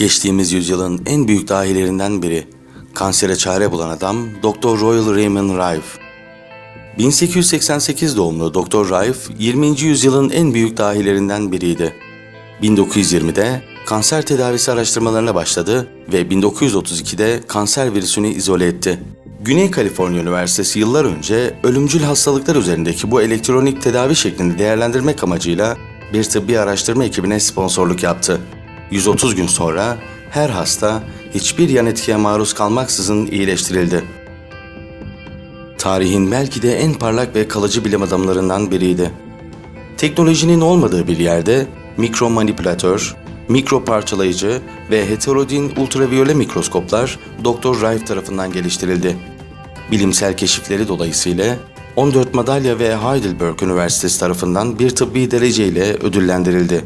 Geçtiğimiz yüzyılın en büyük dahilerinden biri, kansere çare bulan adam Dr. Royal Raymond Rife. 1888 doğumlu Dr. Rife, 20. yüzyılın en büyük dahilerinden biriydi. 1920'de kanser tedavisi araştırmalarına başladı ve 1932'de kanser virüsünü izole etti. Güney Kaliforniya Üniversitesi yıllar önce ölümcül hastalıklar üzerindeki bu elektronik tedavi şeklini değerlendirmek amacıyla bir tıbbi araştırma ekibine sponsorluk yaptı. 130 gün sonra her hasta hiçbir yan etkiye maruz kalmaksızın iyileştirildi. Tarihin belki de en parlak ve kalıcı bilim adamlarından biriydi. Teknolojinin olmadığı bir yerde mikro manipülatör, mikro parçalayıcı ve heterodin ultraviyole mikroskoplar Dr. Rife tarafından geliştirildi. Bilimsel keşifleri dolayısıyla 14 madalya ve Heidelberg Üniversitesi tarafından bir tıbbi dereceyle ödüllendirildi.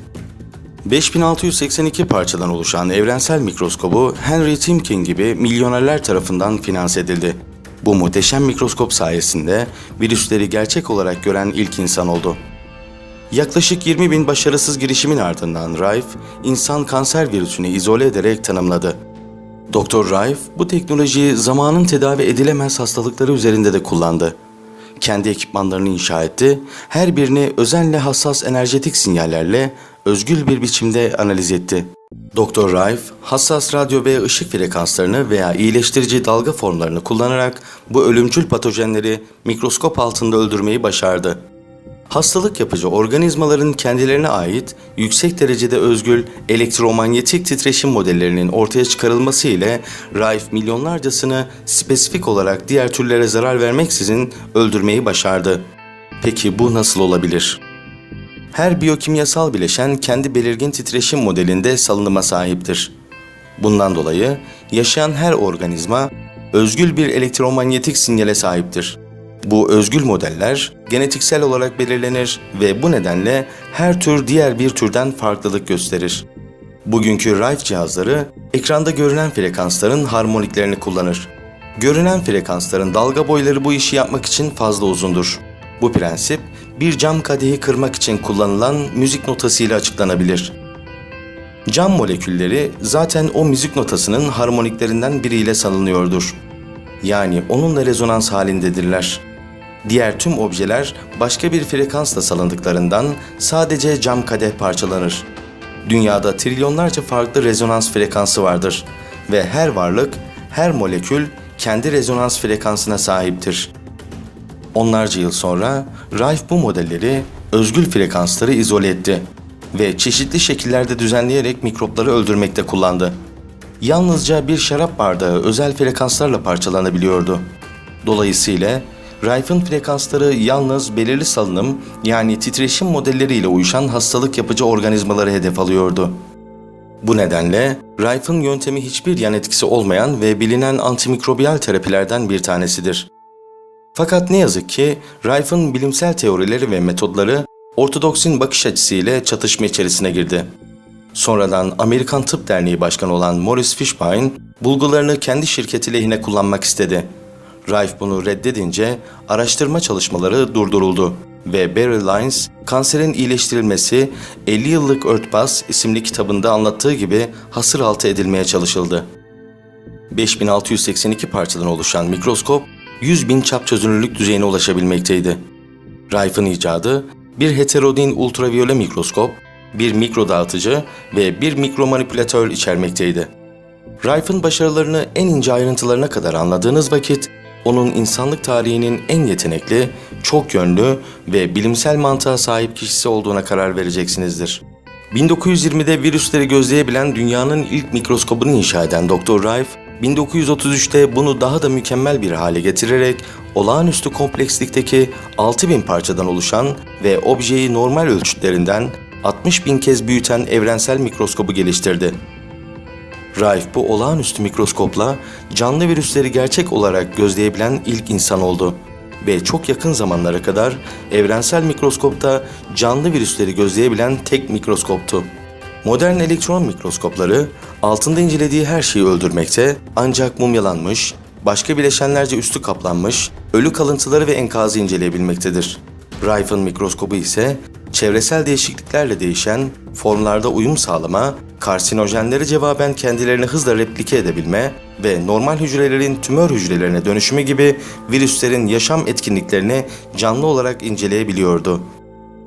5682 parçadan oluşan evrensel mikroskobu Henry Timken gibi milyonerler tarafından finanse edildi. Bu muhteşem mikroskop sayesinde virüsleri gerçek olarak gören ilk insan oldu. Yaklaşık 20 bin başarısız girişimin ardından Rife, insan kanser virüsünü izole ederek tanımladı. Dr. Rife bu teknolojiyi zamanın tedavi edilemez hastalıkları üzerinde de kullandı. Kendi ekipmanlarını inşa etti, her birini özenle hassas enerjetik sinyallerle özgül bir biçimde analiz etti. Dr. Rife, hassas radyo ve ışık frekanslarını veya iyileştirici dalga formlarını kullanarak bu ölümcül patojenleri mikroskop altında öldürmeyi başardı. Hastalık yapıcı organizmaların kendilerine ait yüksek derecede özgül elektromanyetik titreşim modellerinin ortaya çıkarılması ile Rife milyonlarcasını spesifik olarak diğer türlere zarar vermeksizin öldürmeyi başardı. Peki bu nasıl olabilir? Her biyokimyasal bileşen kendi belirgin titreşim modelinde salınıma sahiptir. Bundan dolayı yaşayan her organizma özgül bir elektromanyetik sinyale sahiptir. Bu özgül modeller genetiksel olarak belirlenir ve bu nedenle her tür diğer bir türden farklılık gösterir. Bugünkü Rife cihazları ekranda görünen frekansların harmoniklerini kullanır. Görünen frekansların dalga boyları bu işi yapmak için fazla uzundur. Bu prensip bir cam kadehi kırmak için kullanılan müzik notasıyla açıklanabilir. Cam molekülleri zaten o müzik notasının harmoniklerinden biriyle salınıyordur. Yani onunla rezonans halindedirler. Diğer tüm objeler başka bir frekansla salındıklarından sadece cam kadeh parçalanır. Dünyada trilyonlarca farklı rezonans frekansı vardır ve her varlık, her molekül kendi rezonans frekansına sahiptir. Onlarca yıl sonra Rife bu modelleri özgül frekansları izole etti ve çeşitli şekillerde düzenleyerek mikropları öldürmekte kullandı. Yalnızca bir şarap bardağı özel frekanslarla parçalanabiliyordu. Dolayısıyla Rife'ın frekansları yalnız belirli salınım yani titreşim modelleriyle uyuşan hastalık yapıcı organizmaları hedef alıyordu. Bu nedenle Rife'ın yöntemi hiçbir yan etkisi olmayan ve bilinen antimikrobiyal terapilerden bir tanesidir. Fakat ne yazık ki Rife'ın bilimsel teorileri ve metodları ortodoksin bakış açısıyla çatışma içerisine girdi. Sonradan Amerikan Tıp Derneği Başkanı olan Morris Fishbein bulgularını kendi şirketi lehine kullanmak istedi. Rife bunu reddedince araştırma çalışmaları durduruldu ve Barry Lyons kanserin iyileştirilmesi 50 yıllık örtbas isimli kitabında anlattığı gibi hasır altı edilmeye çalışıldı. 5682 parçadan oluşan mikroskop 100 bin çap çözünürlük düzeyine ulaşabilmekteydi. Rife'ın icadı bir heterodin ultraviyole mikroskop, bir mikro dağıtıcı ve bir mikro manipülatör içermekteydi. Rife'ın başarılarını en ince ayrıntılarına kadar anladığınız vakit onun insanlık tarihinin en yetenekli, çok yönlü ve bilimsel mantığa sahip kişisi olduğuna karar vereceksinizdir. 1920'de virüsleri gözleyebilen dünyanın ilk mikroskobunu inşa eden Dr. Rife, 1933'te bunu daha da mükemmel bir hale getirerek olağanüstü komplekslikteki 6000 parçadan oluşan ve objeyi normal ölçütlerinden 60 bin kez büyüten evrensel mikroskobu geliştirdi. Rife bu olağanüstü mikroskopla canlı virüsleri gerçek olarak gözleyebilen ilk insan oldu ve çok yakın zamanlara kadar evrensel mikroskopta canlı virüsleri gözleyebilen tek mikroskoptu. Modern elektron mikroskopları altında incelediği her şeyi öldürmekte ancak mumyalanmış, başka bileşenlerce üstü kaplanmış, ölü kalıntıları ve enkazı inceleyebilmektedir. Rife'ın mikroskobu ise çevresel değişikliklerle değişen, formlarda uyum sağlama, karsinojenleri cevaben kendilerini hızla replike edebilme ve normal hücrelerin tümör hücrelerine dönüşümü gibi virüslerin yaşam etkinliklerini canlı olarak inceleyebiliyordu.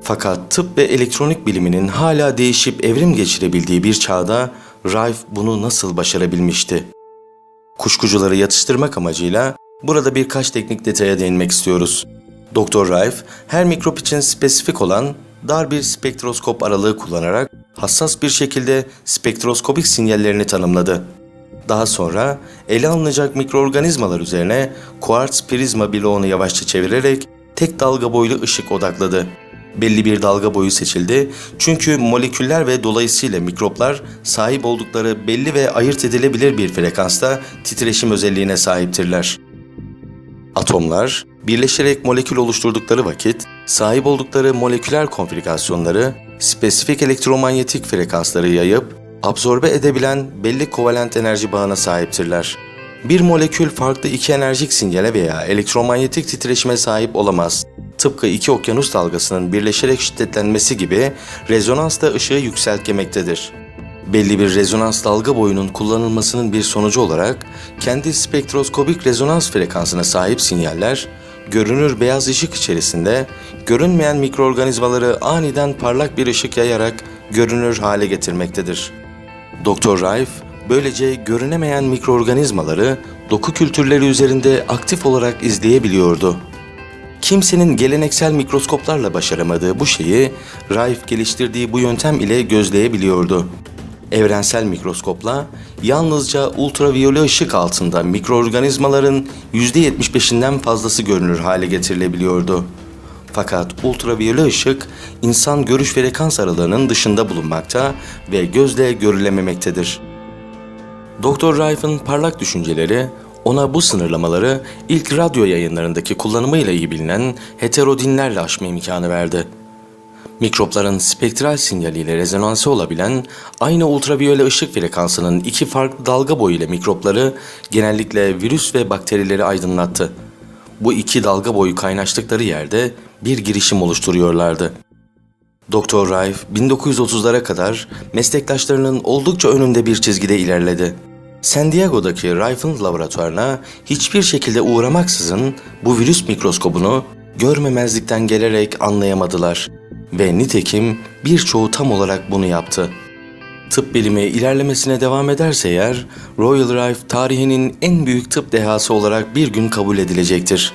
Fakat tıp ve elektronik biliminin hala değişip evrim geçirebildiği bir çağda Rife bunu nasıl başarabilmişti? Kuşkucuları yatıştırmak amacıyla burada birkaç teknik detaya değinmek istiyoruz. Dr. Rife her mikrop için spesifik olan dar bir spektroskop aralığı kullanarak hassas bir şekilde spektroskopik sinyallerini tanımladı. Daha sonra ele alınacak mikroorganizmalar üzerine kuartz prizma bloğunu yavaşça çevirerek tek dalga boylu ışık odakladı. Belli bir dalga boyu seçildi çünkü moleküller ve dolayısıyla mikroplar sahip oldukları belli ve ayırt edilebilir bir frekansta titreşim özelliğine sahiptirler. Atomlar birleşerek molekül oluşturdukları vakit sahip oldukları moleküler konfigürasyonları spesifik elektromanyetik frekansları yayıp absorbe edebilen belli kovalent enerji bağına sahiptirler. Bir molekül farklı iki enerjik sinyale veya elektromanyetik titreşime sahip olamaz. Tıpkı iki okyanus dalgasının birleşerek şiddetlenmesi gibi rezonans da ışığı yükseltmektedir belli bir rezonans dalga boyunun kullanılmasının bir sonucu olarak kendi spektroskopik rezonans frekansına sahip sinyaller görünür beyaz ışık içerisinde görünmeyen mikroorganizmaları aniden parlak bir ışık yayarak görünür hale getirmektedir. Dr. Rife böylece görünemeyen mikroorganizmaları doku kültürleri üzerinde aktif olarak izleyebiliyordu. Kimsenin geleneksel mikroskoplarla başaramadığı bu şeyi Rife geliştirdiği bu yöntem ile gözleyebiliyordu. Evrensel mikroskopla yalnızca ultraviyole ışık altında mikroorganizmaların %75'inden fazlası görünür hale getirilebiliyordu. Fakat ultraviyole ışık insan görüş frekans aralığının dışında bulunmakta ve gözle görülememektedir. Dr. Rife'ın parlak düşünceleri ona bu sınırlamaları ilk radyo yayınlarındaki kullanımıyla iyi bilinen heterodinlerle aşma imkanı verdi mikropların spektral sinyaliyle rezonansı olabilen aynı ultraviyole ışık frekansının iki farklı dalga boyu ile mikropları genellikle virüs ve bakterileri aydınlattı. Bu iki dalga boyu kaynaştıkları yerde bir girişim oluşturuyorlardı. Dr. Rife 1930'lara kadar meslektaşlarının oldukça önünde bir çizgide ilerledi. San Diego'daki Rife'ın laboratuvarına hiçbir şekilde uğramaksızın bu virüs mikroskobunu görmemezlikten gelerek anlayamadılar. Ve nitekim birçoğu tam olarak bunu yaptı. Tıp bilimi ilerlemesine devam ederse eğer, Royal Rife tarihinin en büyük tıp dehası olarak bir gün kabul edilecektir.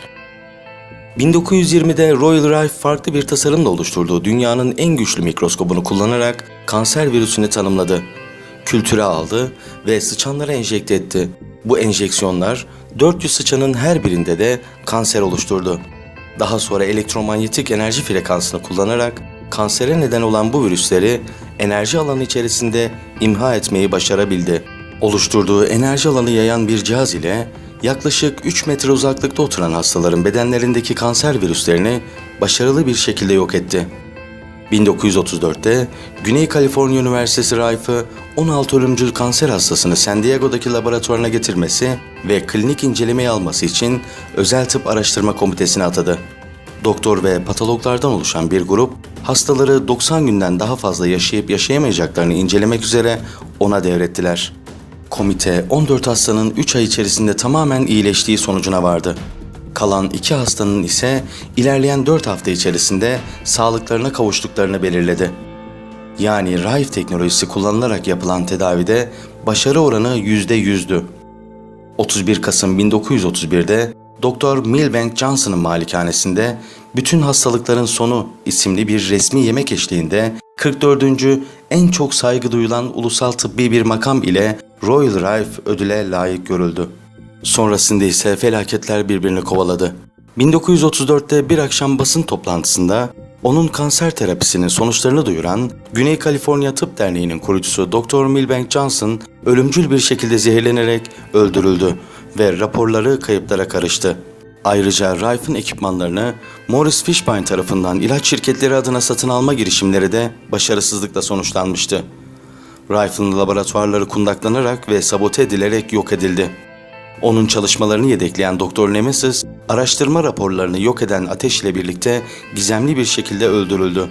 1920'de Royal Rife farklı bir tasarımla oluşturduğu dünyanın en güçlü mikroskobunu kullanarak kanser virüsünü tanımladı. Kültüre aldı ve sıçanlara enjekte etti. Bu enjeksiyonlar 400 sıçanın her birinde de kanser oluşturdu. Daha sonra elektromanyetik enerji frekansını kullanarak kansere neden olan bu virüsleri enerji alanı içerisinde imha etmeyi başarabildi. Oluşturduğu enerji alanı yayan bir cihaz ile yaklaşık 3 metre uzaklıkta oturan hastaların bedenlerindeki kanser virüslerini başarılı bir şekilde yok etti. 1934'te Güney Kaliforniya Üniversitesi Rife'ı 16 ölümcül kanser hastasını San Diego'daki laboratuvarına getirmesi ve klinik incelemeye alması için Özel Tıp Araştırma Komitesi'ne atadı. Doktor ve patologlardan oluşan bir grup, hastaları 90 günden daha fazla yaşayıp yaşayamayacaklarını incelemek üzere ona devrettiler. Komite 14 hastanın 3 ay içerisinde tamamen iyileştiği sonucuna vardı. Kalan iki hastanın ise ilerleyen 4 hafta içerisinde sağlıklarına kavuştuklarını belirledi. Yani Rife teknolojisi kullanılarak yapılan tedavide başarı oranı %100'dü. 31 Kasım 1931'de Dr. Milbank Johnson'ın malikanesinde Bütün Hastalıkların Sonu isimli bir resmi yemek eşliğinde 44. en çok saygı duyulan ulusal tıbbi bir makam ile Royal Rife ödüle layık görüldü. Sonrasında ise felaketler birbirini kovaladı. 1934'te bir akşam basın toplantısında onun kanser terapisinin sonuçlarını duyuran Güney Kaliforniya Tıp Derneği'nin kurucusu Dr. Milbank Johnson ölümcül bir şekilde zehirlenerek öldürüldü ve raporları kayıplara karıştı. Ayrıca Rife'ın ekipmanlarını Morris Fishbein tarafından ilaç şirketleri adına satın alma girişimleri de başarısızlıkla sonuçlanmıştı. Rife'ın laboratuvarları kundaklanarak ve sabote edilerek yok edildi. Onun çalışmalarını yedekleyen Doktor Nemesis, araştırma raporlarını yok eden ateş ile birlikte gizemli bir şekilde öldürüldü.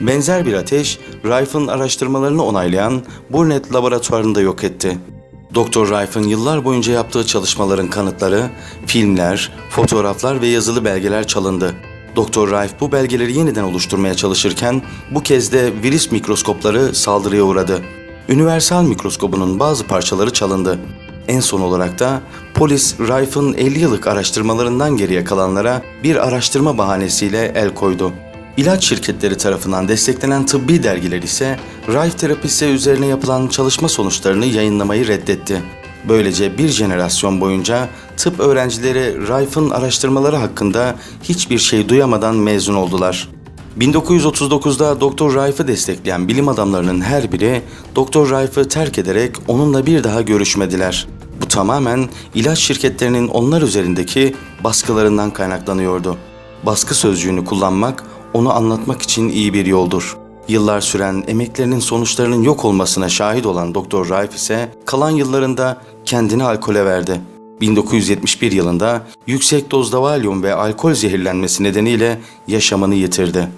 Benzer bir ateş, Rife'ın araştırmalarını onaylayan Burnett laboratuvarında yok etti. Dr. Rife'ın yıllar boyunca yaptığı çalışmaların kanıtları, filmler, fotoğraflar ve yazılı belgeler çalındı. Dr. Rife bu belgeleri yeniden oluşturmaya çalışırken bu kez de virüs mikroskopları saldırıya uğradı. Universal mikroskobunun bazı parçaları çalındı. En son olarak da polis Rife'ın 50 yıllık araştırmalarından geriye kalanlara bir araştırma bahanesiyle el koydu. İlaç şirketleri tarafından desteklenen tıbbi dergiler ise Rife terapisi üzerine yapılan çalışma sonuçlarını yayınlamayı reddetti. Böylece bir jenerasyon boyunca tıp öğrencileri Rife'ın araştırmaları hakkında hiçbir şey duyamadan mezun oldular. 1939'da Dr. Rife'ı destekleyen bilim adamlarının her biri Dr. Rife'ı terk ederek onunla bir daha görüşmediler. Bu tamamen ilaç şirketlerinin onlar üzerindeki baskılarından kaynaklanıyordu. Baskı sözcüğünü kullanmak onu anlatmak için iyi bir yoldur. Yıllar süren emeklerinin sonuçlarının yok olmasına şahit olan Dr. Rife ise kalan yıllarında kendini alkole verdi. 1971 yılında yüksek dozda valyum ve alkol zehirlenmesi nedeniyle yaşamını yitirdi.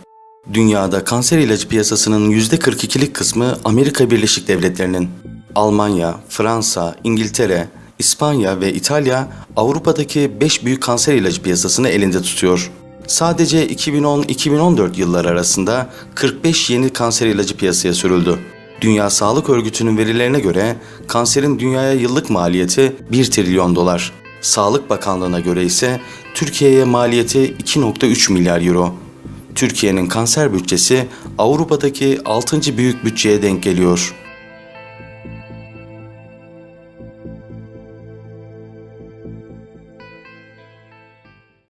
Dünyada kanser ilacı piyasasının %42'lik kısmı Amerika Birleşik Devletleri'nin. Almanya, Fransa, İngiltere, İspanya ve İtalya Avrupa'daki 5 büyük kanser ilacı piyasasını elinde tutuyor. Sadece 2010-2014 yılları arasında 45 yeni kanser ilacı piyasaya sürüldü. Dünya Sağlık Örgütü'nün verilerine göre kanserin dünyaya yıllık maliyeti 1 trilyon dolar. Sağlık Bakanlığı'na göre ise Türkiye'ye maliyeti 2.3 milyar euro. Türkiye'nin kanser bütçesi Avrupa'daki 6. büyük bütçeye denk geliyor.